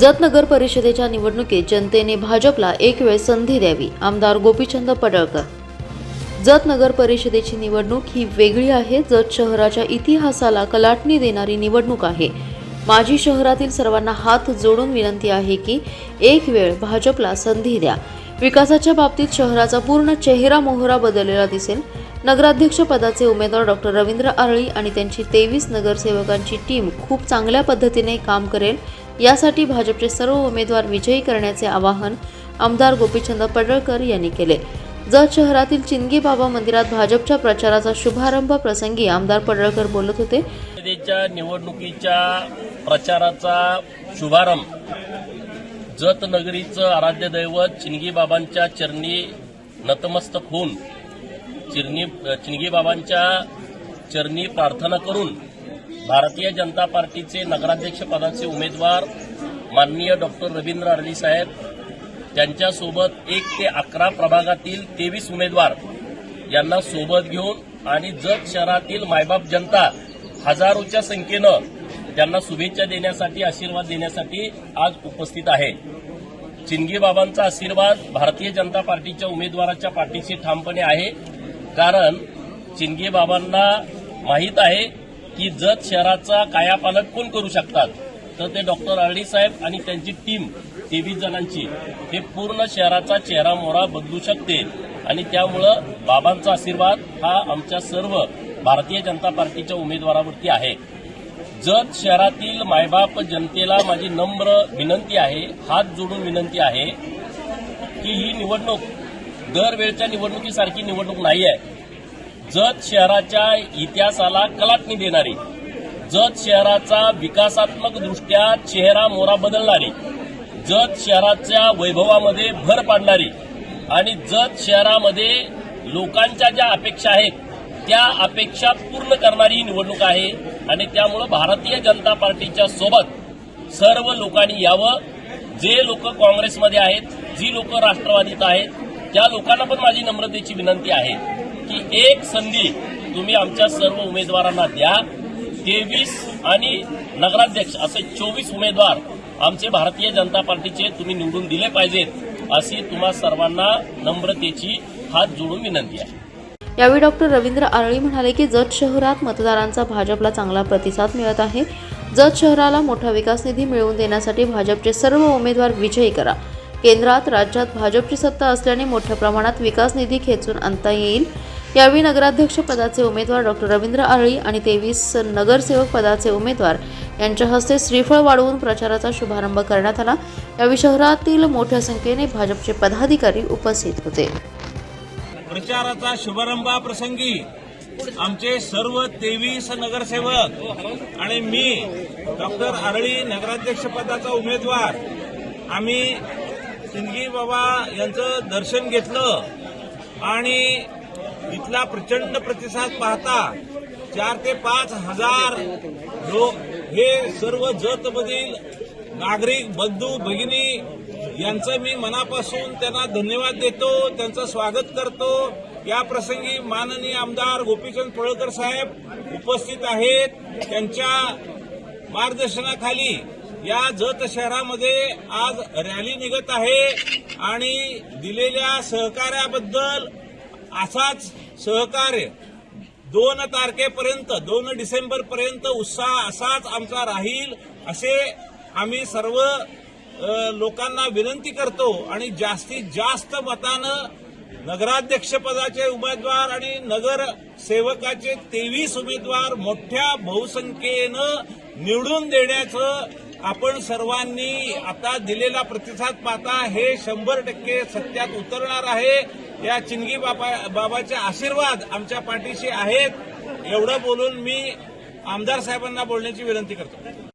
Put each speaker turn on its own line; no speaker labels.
जत नगर परिषदेच्या निवडणुकीत जनतेने भाजपला एक वेळ संधी द्यावी आमदार गोपीचंद पडळकर. जत नगर परिषदेची निवडणूक ही वेगळी आहे जत शहराच्या इतिहासाला कलाटणी देणारी निवडणूक आहे. माझी शहरातील सर्वांना हात जोडून विनंती आहे की एक वेळ भाजपला संधी द्या. विकासाच्या बाबतीत शहराचा पूर्ण चेहरा मोहरा बदललेला दिसेल. नगराध्यक्ष पदाचे उमेदवार डॉक्टर रवींद्र आरळी आणि त्यांची तेवीस नगरसेवकांची टीम खूप चांगल्या पद्धतीने काम करेल यासाठी भाजपचे सर्व उमेदवार विजयी करण्याचे आवाहन आमदार गोपीचंद पडळकर यांनी केले. जत शहरातील चिंगी बाबा मंदिरात भाजपच्या प्रचाराचा शुभारंभ प्रसंगी आमदार पडळकर बोलत होते.
निवडणुकीच्या प्रचाराचा शुभारंभ. जत नगरीचं आराध्य दैवत चिनगी बाबांच्या चरणी नतमस्तक होऊन चिरणी चिनगी बाबांच्या चरणी प्रार्थना करून भारतीय जनता पार्टीचे नगराध्यक्ष पदाचे उमेदवार माननीय डॉक्टर रवींद्र अरली साहेब त्यांच्यासोबत एक ते अकरा प्रभागातील तेवीस उमेदवार यांना सोबत घेऊन आणि जत शहरातील मायबाप जनता हजारोच्या संख्येनं त्यांना शुभेच्छा देण्यासाठी आशीर्वाद देण्यासाठी आज उपस्थित आहे. चिंगी बाबांचा आशीर्वाद भारतीय जनता पार्टीच्या उमेदवाराच्या पाठीशी ठामपणे आहे. कारण चिंगी बाबांना माहीत आहे की जत शहराचा कायापालट कोण करू शकतात? तर ते डॉक्टर आरडी साहेब आणि त्यांची टीम तेवीस जणांची. हे पूर्ण शहराचा चेहरा मोहरा बदलू शकते. आणि त्यामुळं बाबांचा आशीर्वाद हा आमच्या सर्व भारतीय जनता पार्टीच्या उमेदवारावरती आहे. जत शहरातील मायबाप जनतेला माझी नम्र विनंती आहे हात जोडून विनंती आहे की ही निवडणूक दरवेळच्या निवडणुकीसारखी निवडणूक नाही आहे जत शहराच्या इतिहासाला कलाटणी देणारी जत शहराचा विकासात्मक दृष्ट्या चेहरा मोरा बदलणारी जत शहराच्या वैभवामध्ये भर पाडणारी आणि जत शहरामध्ये लोकांच्या ज्या अपेक्षा आहेत त्या अपेक्षा पूर्ण करणारी ही निवडणूक आहे आणि त्यामुळं भारतीय जनता पार्टीच्या सोबत सर्व लोकांनी यावं. जे लोक काँग्रेसमध्ये आहेत जी लोक राष्ट्रवादीत आहेत त्या लोकांना पण माझी नम्रतेची विनंती आहे. एक संधी तुम्ही आमच्या सर्व उमेदवारांना द्या. तेवीस आणि नगराध्यक्ष असे चोवीस उमेदवार आमचे भारतीय जनता पार्टीचे तुम्ही निवडून दिले पाहिजेत अशी तुम्हा सर्वांना नम्रतेची हात जोडून विनंती आहे.
यावेळी डॉक्टर रवींद्र आरळी म्हणाले की जत शहरात मतदारांचा भाजपला चांगला प्रतिसाद मिळत आहे. जत शहराला मोठा विकास निधी मिळवून देण्यासाठी भाजपचे सर्व उमेदवार विजयी करा. केंद्रात राज्यात भाजपची सत्ता असल्याने मोठ्या प्रमाणात विकास निधी खेचून आणता येईल. यावेळी नगराध्यक्ष पदाचे उमेदवार डॉक्टर रवींद्र आळी आणि तेवीस नगरसेवक पदाचे उमेदवार यांच्या हस्ते श्रीफळ वाढवून प्रचाराचा शुभारंभ करण्यात आला. यावेळी शहरातील मोठ्या संख्येने भाजपचे पदाधिकारी उपस्थित होते.
प्रचाराचा शुभारंभाप्रसंगी आमचे सर्व तेवीस नगरसेवक आणि मी डॉक्टर आरळी नगराध्यक्ष पदाचा उमेदवार आम्ही सिंदगी बाबा यांचं दर्शन घेतलं आणि इथला प्रचंड प्रतिसाद पाहता चार ते पाच हजार लोक हे सर्व जतमधील नागरिक बंधू भगिनी यांचं मी मनापासून त्यांना धन्यवाद देतो त्यांचं स्वागत करतो. या प्रसंगी माननीय आमदार गोपीचंद पळकर साहेब उपस्थित आहेत. त्यांच्या मार्गदर्शनाखाली या जत शहरामध्ये आज रॅली निघत आहे आणि दिलेल्या सहकार्याबद्दल असाच सहकार्य दोन तारखेपर्यंत दोन डिसेंबर पर्यंत उत्साह असाच आमचा राहील असे आम्ही सर्व लोकांना विनंती करतो आणि जास्तीत जास्त मतानं नगराध्यक्षपदाचे उमेदवार आणि नगर सेवकाचे तेवीस उमेदवार मोठ्या बहुसंख्येनं निवडून देण्याचं आपण सर्वांनी आता दिलेला प्रतिसाद पाहता हे शंभर टक्के सत्यात उतरणार आहे. या चिंगी बाबा बाबाचे आशीर्वाद आमच्या पाठीशी आहेत. एवढं बोलून मी आमदार साहेबांना बोलण्याची विनंती करतो.